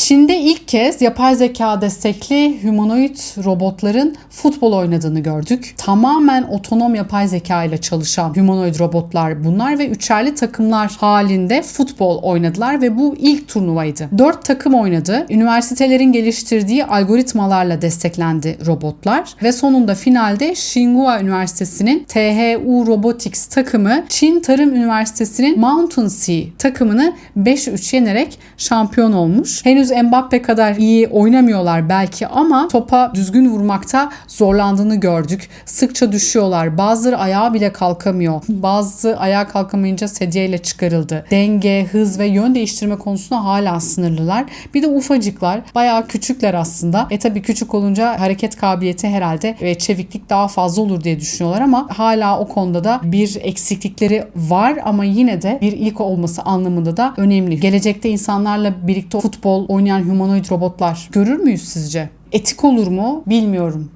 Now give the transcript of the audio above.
Çin'de ilk kez yapay zeka destekli humanoid robotların futbol oynadığını gördük. Tamamen otonom yapay zeka ile çalışan humanoid robotlar bunlar ve üçerli takımlar halinde futbol oynadılar ve bu ilk turnuvaydı. Dört takım oynadı. Üniversitelerin geliştirdiği algoritmalarla desteklendi robotlar ve sonunda finalde Tsinghua Üniversitesi'nin THU Robotics takımı Çin Tarım Üniversitesi'nin Mountain Sea takımını 5-3 yenerek şampiyon olmuş. Henüz Mbappe kadar iyi oynamıyorlar belki ama topa düzgün vurmakta zorlandığını gördük. Sıkça düşüyorlar. Bazıları ayağa bile kalkamıyor. Bazı ayağa kalkamayınca sedyeyle çıkarıldı. Denge, hız ve yön değiştirme konusunda hala sınırlılar. Bir de ufacıklar. Bayağı küçükler aslında. E tabii küçük olunca hareket kabiliyeti herhalde ve çeviklik daha fazla olur diye düşünüyorlar ama hala o konuda da bir eksiklikleri var ama yine de bir ilk olması anlamında da önemli. Gelecekte insanlarla birlikte futbol oynayan humanoid robotlar görür müyüz sizce? Etik olur mu bilmiyorum.